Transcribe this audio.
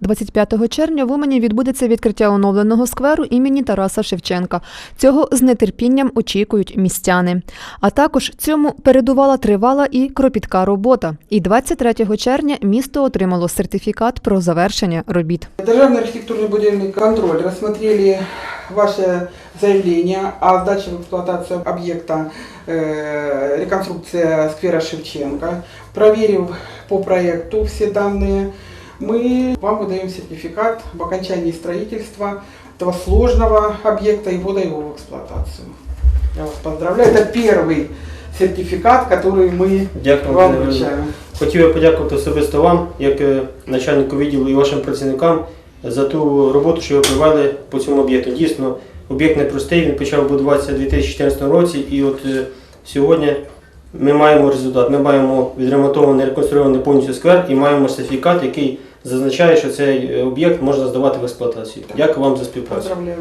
25 червня в Умані відбудеться відкриття оновленого скверу імені Тараса Шевченка. Цього з нетерпінням очікують містяни. А також цьому передувала тривала і кропітка робота. І 23 червня місто отримало сертифікат про завершення робіт. Державный архитектурный будильный контроль рассмотрели ваше заявление о сдаче в эксплуатацию объекта э, реконструкция сквера Шевченко. Проверив по проекту все данные, мы вам выдаем сертификат об окончании строительства этого сложного объекта и ввода его в эксплуатацию. Я вас поздравляю. Это первый сертификат, который мы Дякую. вам Валерій. вручаем. Хотів я подякувати особисто вам, як е, начальнику відділу і вашим працівникам, за ту роботу, що ви провели по цьому об'єкту. Дійсно, об'єкт непростий, він почав будуватися у 2014 році, і от е, сьогодні ми маємо результат. Ми маємо відремонтований, реконструйований повністю сквер і маємо сертифікат, який зазначає, що цей е, об'єкт можна здавати в експлуатацію. Дякую вам за співпрацю. Поздравляю.